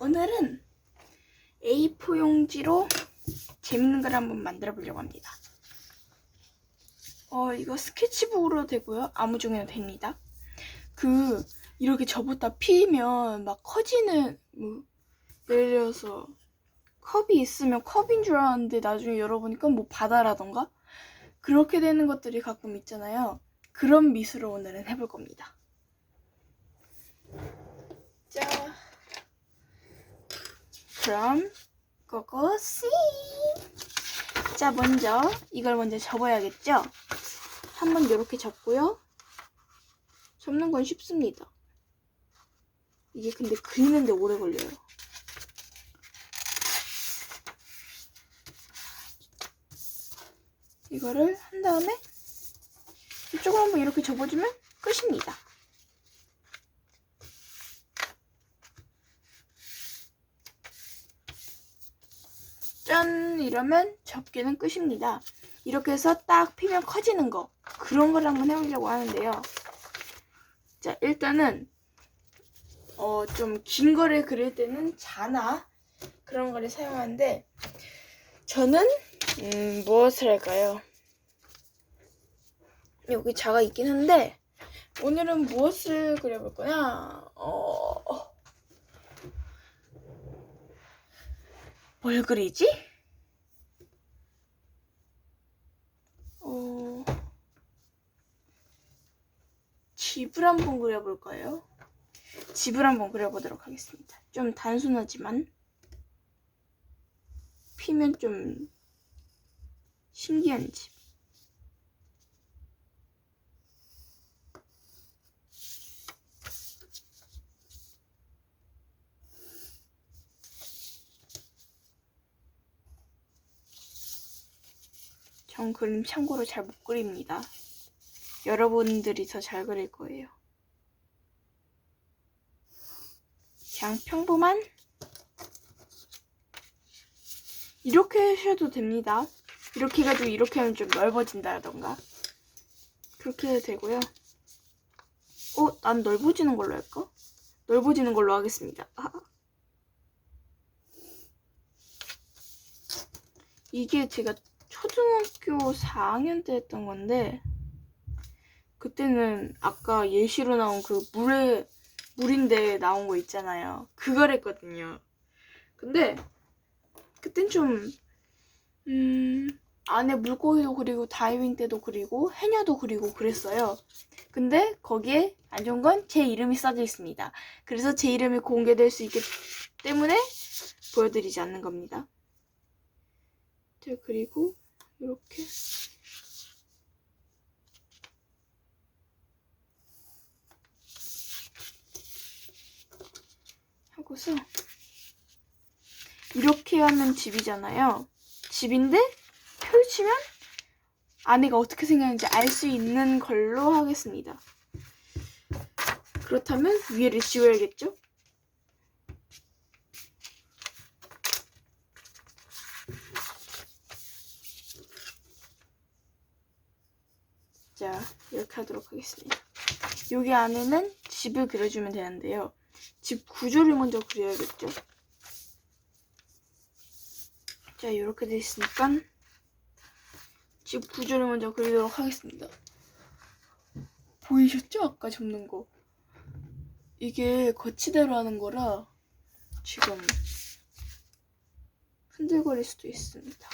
오늘은 A4 용지로 재밌는 걸 한번 만들어 보려고 합니다. 어, 이거 스케치북으로 되고요. 아무 종이나 됩니다. 그, 이렇게 접었다 피면 막 커지는, 뭐, 예를 들어서 컵이 있으면 컵인 줄 알았는데 나중에 열어보니까 뭐 바다라던가? 그렇게 되는 것들이 가끔 있잖아요. 그런 미술을 오늘은 해볼 겁니다. 자, 그럼 고고씨. 자, 먼저 이걸 먼저 접어야겠죠? 한번 이렇게 접고요. 접는 건 쉽습니다. 이게 근데 그리는데 오래 걸려요. 이거를 한 다음에 이쪽을 한번 이렇게 접어주면 끝입니다. 이러면 접기는 끝입니다. 이렇게 해서 딱 피면 커지는 거 그런 걸 한번 해보려고 하는데요. 자 일단은 어, 좀 긴 거를 그릴 때는 자나 그런 거를 사용하는데 저는 음, 무엇을 할까요? 여기 자가 있긴 한데 오늘은 무엇을 그려볼 거냐? 어... 뭘 그리지? 어... 집을 한번 그려볼까요? 집을 한번 그려보도록 하겠습니다. 좀 단순하지만 피면 좀 신기한 집. 전 그림 참고로 잘 못 그립니다. 여러분들이 더 잘 그릴 거예요. 그냥 평범한 이렇게 하셔도 됩니다. 이렇게 해가지고 이렇게 하면 좀 넓어진다던가 그렇게 해도 되고요. 어? 난 넓어지는 걸로 할까? 넓어지는 걸로 하겠습니다. 아. 이게 제가 초등학교 4학년 때 했던 건데 그때는 아까 예시로 나온 그 물에 물인데 나온 거 있잖아요. 그걸 했거든요. 근데 그땐 좀 음, 안에 물고기도 그리고 다이빙 때도 그리고 해녀도 그리고 그랬어요. 근데 거기에 안 좋은 건 제 이름이 써져 있습니다. 그래서 제 이름이 공개될 수 있기 때문에 보여드리지 않는 겁니다. 자, 그리고 이렇게 하고서 이렇게 하면 집이잖아요. 집인데 펼치면 안에가 어떻게 생겼는지 알 수 있는 걸로 하겠습니다. 그렇다면 위에를 지워야겠죠? 자, 이렇게 하도록 하겠습니다. 여기 안에는 집을 그려주면 되는데요. 집 구조를 먼저 그려야겠죠? 자, 이렇게 돼 있으니까 집 구조를 먼저 그리도록 하겠습니다. 보이셨죠? 아까 접는 거. 이게 거치대로 하는 거라 지금 흔들거릴 수도 있습니다.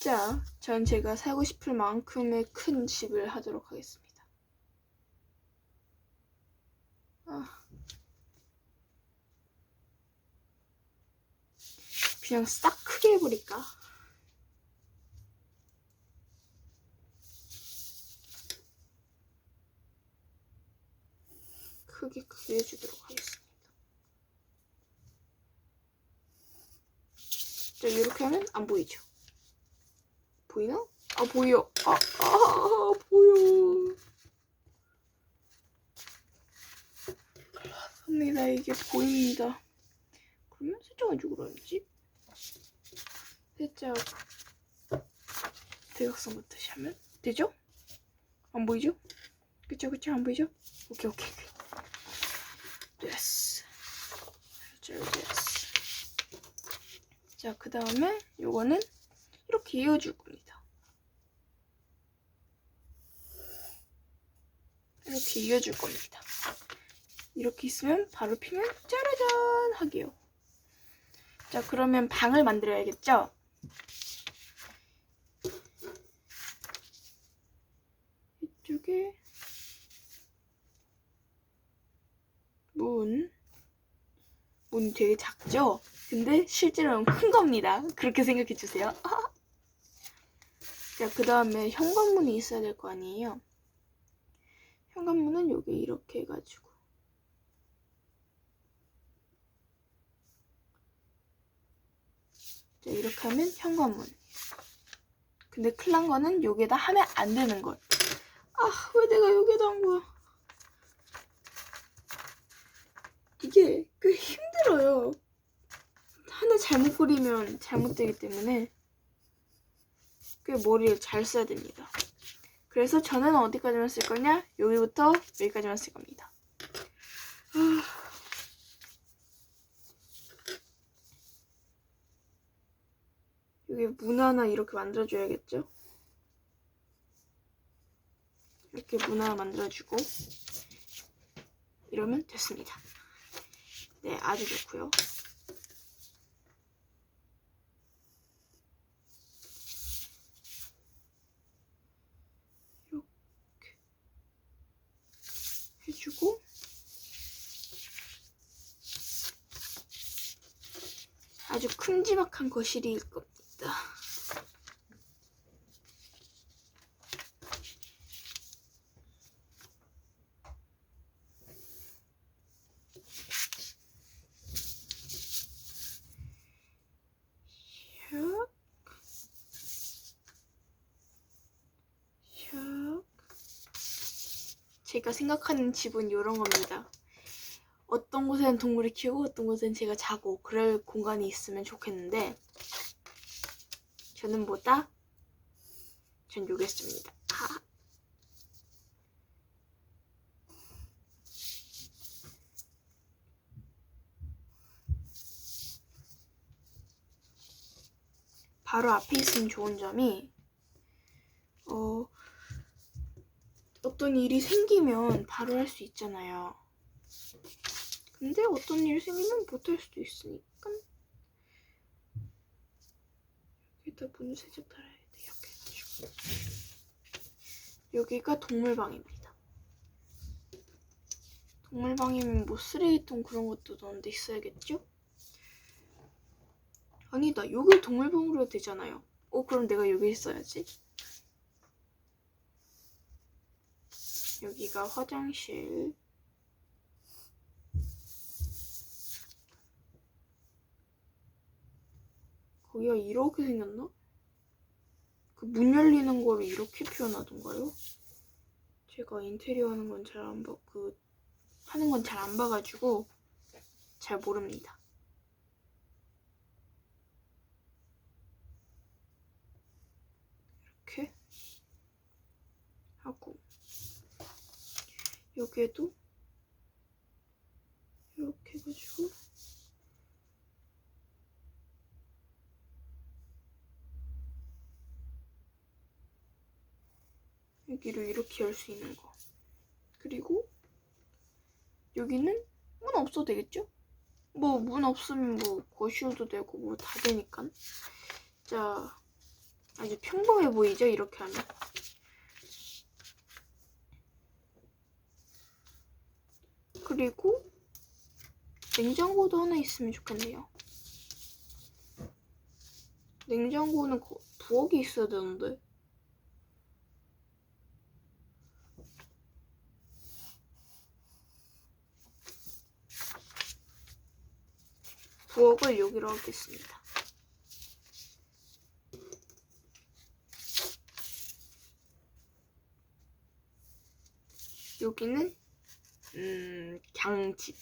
자, 전 제가 살고 싶을 만큼의 큰 집을 하도록 하겠습니다. 아. 그냥 싹 크게 해버릴까? 크게 크게 해주도록 하겠습니다. 자, 이렇게 하면 안 보이죠? 보이나? 아, 보여. 아, 아, 보여. 합니다. 이게 보입니다. 그러면 살짝 안쪽으로 그러는지 살짝 대각선 같듯이 하면 되죠? 안 보이죠? 그쵸 그쵸 안 보이죠? 오케이 오케이. 됐어. 잘 됐어. 자, 그 다음에 요거는 이렇게 이어줄 겁니다. 이렇게 이어줄 겁니다. 이렇게 있으면 바로 피면 짜라잔 하게요. 자, 그러면 방을 만들어야겠죠? 이쪽에 문. 문이 되게 작죠? 근데 실제로는 큰 겁니다. 그렇게 생각해 주세요. 자, 그 다음에 현관문이 있어야 될 거 아니에요? 현관문은 여기 이렇게 해가지고. 자, 이렇게 하면 현관문. 근데 큰일 난 거는 여기에다 하면 안 되는 것. 아, 왜 내가 여기에다 한 거야? 이게 꽤 힘들어요. 하나 잘못 그리면 잘못되기 때문에 꽤 머리를 잘 써야 됩니다. 그래서 저는 어디까지만 쓸 거냐? 여기부터 여기까지만 쓸 겁니다. 아. 여기 문 하나 이렇게 만들어줘야겠죠? 이렇게 문 하나 만들어주고 이러면 됐습니다. 네, 아주 좋고요. 이렇게 해주고 아주 큼지막한 거실일 겁니다. 제가 생각하는 집은 이런 겁니다. 어떤 곳에는 동물을 키우고 어떤 곳에는 제가 자고 그럴 공간이 있으면 좋겠는데 저는 뭐다? 전 요게 씁니다. 아. 바로 앞에 있으면 좋은 점이 어 어떤 일이 생기면 바로 할 수 있잖아요. 근데 어떤 일이 생기면 못할 수도 있으니까 여기다 문 세적 달아야 돼 이렇게 해가지고 여기가 동물방입니다. 동물방이면 뭐 쓰레기통 그런 것도 넣은 데 있어야겠죠? 아니다 여기 동물방으로 되잖아요. 어 그럼 내가 여기 있어야지. 여기가 화장실. 거기가 이렇게 생겼나? 그 문 열리는 거를 이렇게 표현하던가요? 제가 인테리어 하는 건 잘 안 봐, 그, 하는 건 잘 안 봐가지고 잘 모릅니다. 이렇게 하고, 여기에도 이렇게 해가지고, 여기를 이렇게 열 수 있는 거. 그리고 여기는 문 없어도 되겠죠? 뭐 문 없으면 뭐 거실도 되고 뭐 다 되니까. 자, 아주 평범해 보이죠? 이렇게 하면. 그리고 냉장고도 하나 있으면 좋겠네요. 냉장고는 거- 부엌이 있어야 되는데. 부엌을 여기로 하겠습니다. 여기는 음, 강집.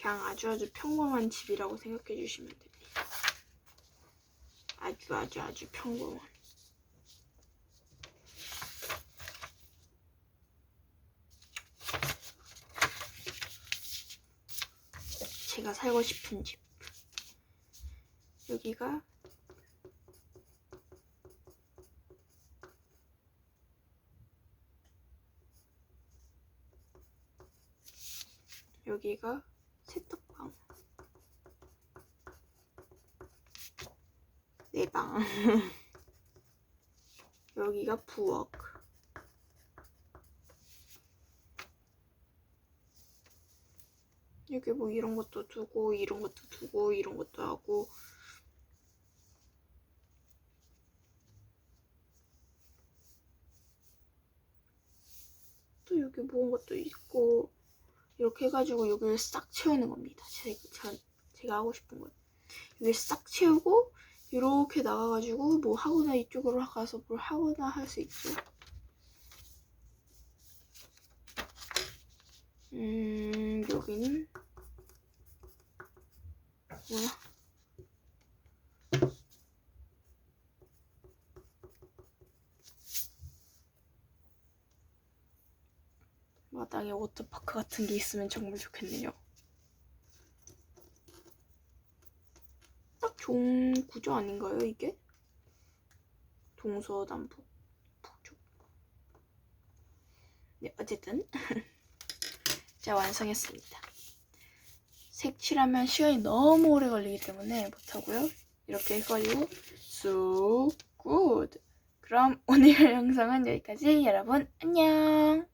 그냥 아주 아주 평범한 집이라고 생각해 주시면 됩니다. 아주 아주 아주 평범한. 제가 살고 싶은 집. 여기가 여기가 세탁방. 내 방. 여기가 부엌. 여기 뭐 이런 것도 두고 이런 것도 두고 이런 것도 하고 또 여기 모은 것도 있고 이렇게 해가지고 여기를 싹 채우는 겁니다. 제가, 제가, 하고 싶은 건 여기 싹 채우고 이렇게 나가가지고 뭐 하거나 이쪽으로 가서 뭘 하거나 할 수 있죠. 음 여기는 뭐야? 마당에 워터파크 같은 게 있으면 정말 좋겠네요. 딱 좋은 구조 아닌가요, 이게? 동서남북 북쪽. 네, 어쨌든 자 완성했습니다. 색칠하면 시간이 너무 오래 걸리기 때문에 못하고요. 이렇게 해가지고 쑥 굿. 그럼 오늘 영상은 여기까지. 여러분 안녕.